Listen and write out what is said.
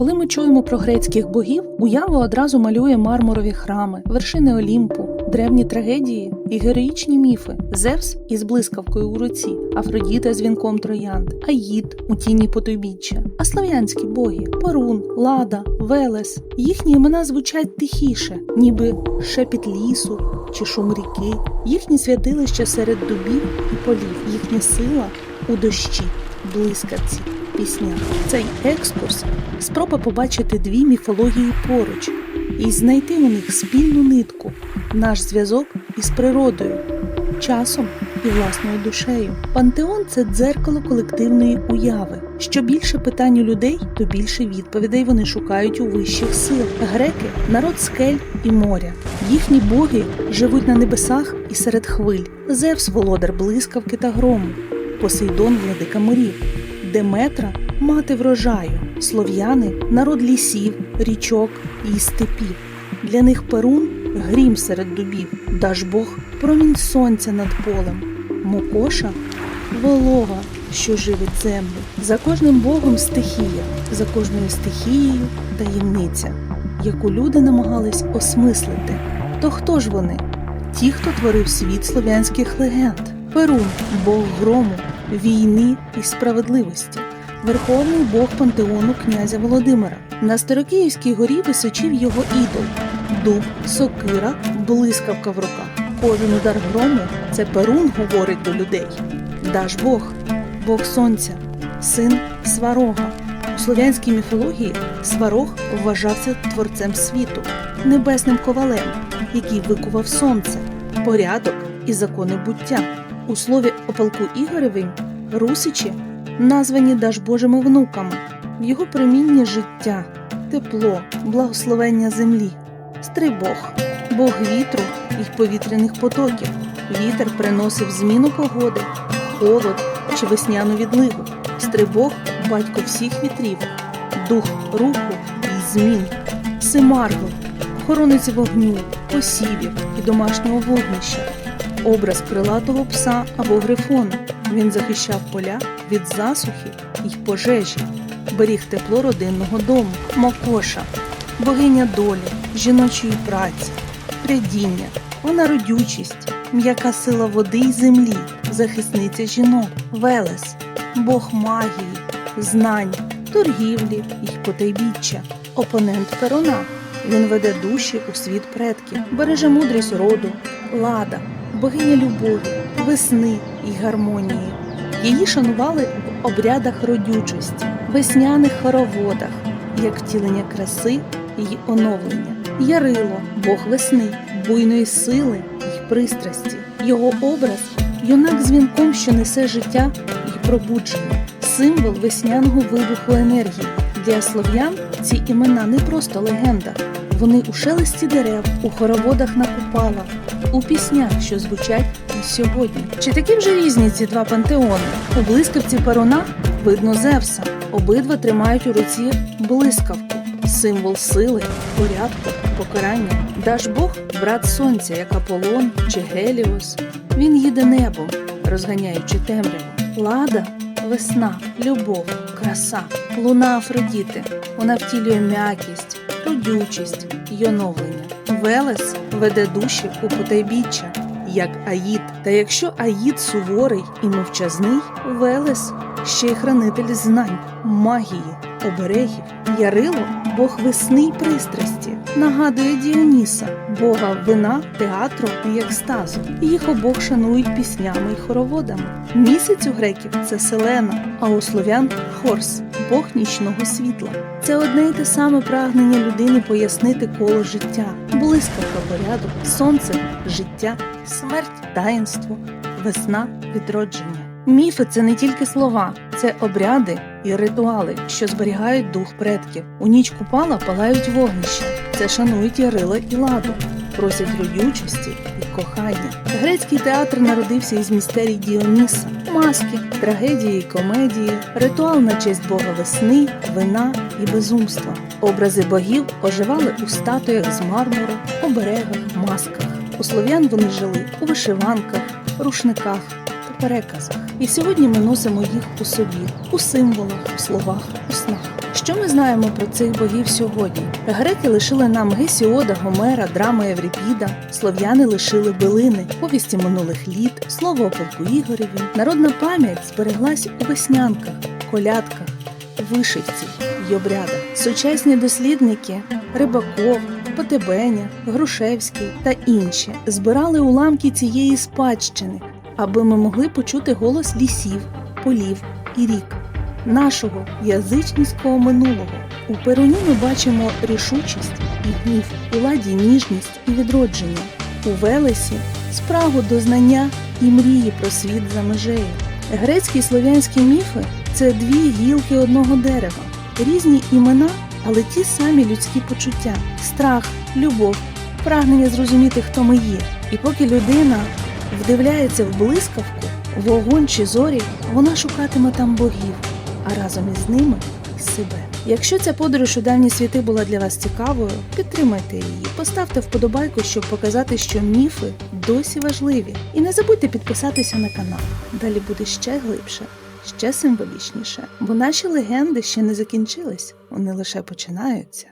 Коли ми чуємо про грецьких богів, уява одразу малює мармурові храми, вершини Олімпу, древні трагедії і героїчні міфи: Зевс із блискавкою у руці, Афродіта з вінком троянд, Аїд у тіні потойбіччя, а слав'янські боги Перун, Лада, Велес. Їхні імена звучать тихіше, ніби шепіт лісу чи шум ріки. Їхні святилища серед дубів і полів, їхня сила у дощі, блискавці, піснях. Цей екскурс спроба побачити дві міфології поруч і знайти у них спільну нитку, наш зв'язок із природою, часом і власною душею. Пантеон це дзеркало колективної уяви. Що більше питань у людей, то більше відповідей вони шукають у вищих сил. Греки народ скель і моря. Їхні боги живуть на небесах і серед хвиль. Зевс володар блискавки та грому, Посейдон владика морів, Деметра мати врожаю, слов'яни народ лісів, річок і степів. Для них Перун грім серед дубів, Дажбог промінь сонця над полем, Мокоша волога, що живить землю. За кожним богом стихія, за кожною стихією таємниця, яку люди намагались осмислити. То хто ж вони? Ті, хто творив світ слов'янських легенд. Перун бог грому, війни і справедливості, верховний бог пантеону князя Володимира. На Старокиївській горі височив його ідол, дуб, сокира, блискавка в руках. Кожен удар грому це перун говорить до людей. Даж Бог, Бог Сонця, син Сварога. У слов'янській міфології Сварог вважався творцем світу, небесним ковалем, який викував сонце, порядок і закони буття. У слові о полку русичі названі Дажбожими внуками, в його примінні життя, тепло, благословення землі, стрибог, бог вітру і повітряних потоків. Вітер приносив зміну погоди, холод чи весняну відлигу. Стрибог батько всіх вітрів, дух руху і змін, Симарго, охоронець вогню, посівів і домашнього вогнища, образ крилатого пса або грифона. Він захищав поля від засухи й пожежі, беріг тепло родинного дому, Мокоша, богиня долі, жіночої праці, прядіння, вона родючість, м'яка сила води й землі, захисниця жінок, Велес, Бог магії, знань, торгівлі й потайбіччя, опонент перуна. Він веде душі у світ предків, береже мудрість роду, лада, богиня любові, весни й гармонії. Її шанували в обрядах родючості, весняних хороводах, як втілення краси й оновлення. Ярило, Бог весни, буйної сили й пристрасті. Його образ юнак з вінком, що несе життя й пробудження, символ весняного вибуху енергії. Для слов'ян ці імена не просто легенда. Вони у шелесті дерев, у хороводах на купалах, у піснях, що звучать і сьогодні. Чи такі вже різні ці два пантеони? У блискавці Перуна видно Зевса. Обидва тримають у руці блискавку, символ сили, порядку, покарання. Даж Бог брат сонця, як Аполлон чи Геліос. Він їде небом, розганяючи темряву. Лада весна, любов, краса, луна Афродіти. Вона втілює м'якість, родючість й оновлення. Велес веде душі у потайбіччя, як Аїд. Та якщо Аїд суворий і мовчазний, Велес ще й хранитель знань, магії, оберегів. Ярило Бог весни й пристрасті, нагадує Діоніса, бога вина, театру і екстазу. Їх обох шанують піснями й хороводами. Місяць у греків це Селена, а у слов'ян Хорс, бог нічного світла. Це одне й те саме прагнення людини пояснити коло життя, блискавка порядок, сонце, життя, смерть, таїнство, весна, відродження. Міфи це не тільки слова, це обряди і ритуали, що зберігають дух предків. У ніч купала палають вогнища, це шанують Ярила і ладу, просять родючості і кохання. Грецький театр народився із містерій Діоніса, маски, трагедії і комедії, ритуал на честь бога весни, вина і безумства. Образи богів оживали у статуях з мармуру, оберегах, масках. У слов'ян вони жили у вишиванках, рушниках переказах. І сьогодні ми носимо їх у собі, у символах, у словах, у снах. Що ми знаємо про цих богів сьогодні? Греки лишили нам Гесіода, Гомера, драми Еврипіда, слов'яни лишили билини, повісті минулих літ, слово о полку Ігореві. Народна пам'ять збереглась у веснянках, колядках, вишивці й обрядах. Сучасні дослідники Рибаков, Потебеня, Грушевський та інші збирали уламки цієї спадщини, аби ми могли почути голос лісів, полів і рік нашого язичницького минулого. У Перуні ми бачимо рішучість і гнів, у ладі ніжність і відродження, у Велесі спрагу до знання і мрії про світ за межею. Грецькі і слов'янські міфи це дві гілки одного дерева, різні імена, але ті самі людські почуття: страх, любов, прагнення зрозуміти, хто ми є. І поки людина вдивляється в блискавку, вогонь чи зорі, вона шукатиме там богів, а разом із ними себе. Якщо ця подорож у дальні світи була для вас цікавою, підтримайте її, поставте вподобайку, щоб показати, що міфи досі важливі. І не забудьте підписатися на канал. Далі буде ще глибше, ще символічніше, бо наші легенди ще не закінчились, вони лише починаються.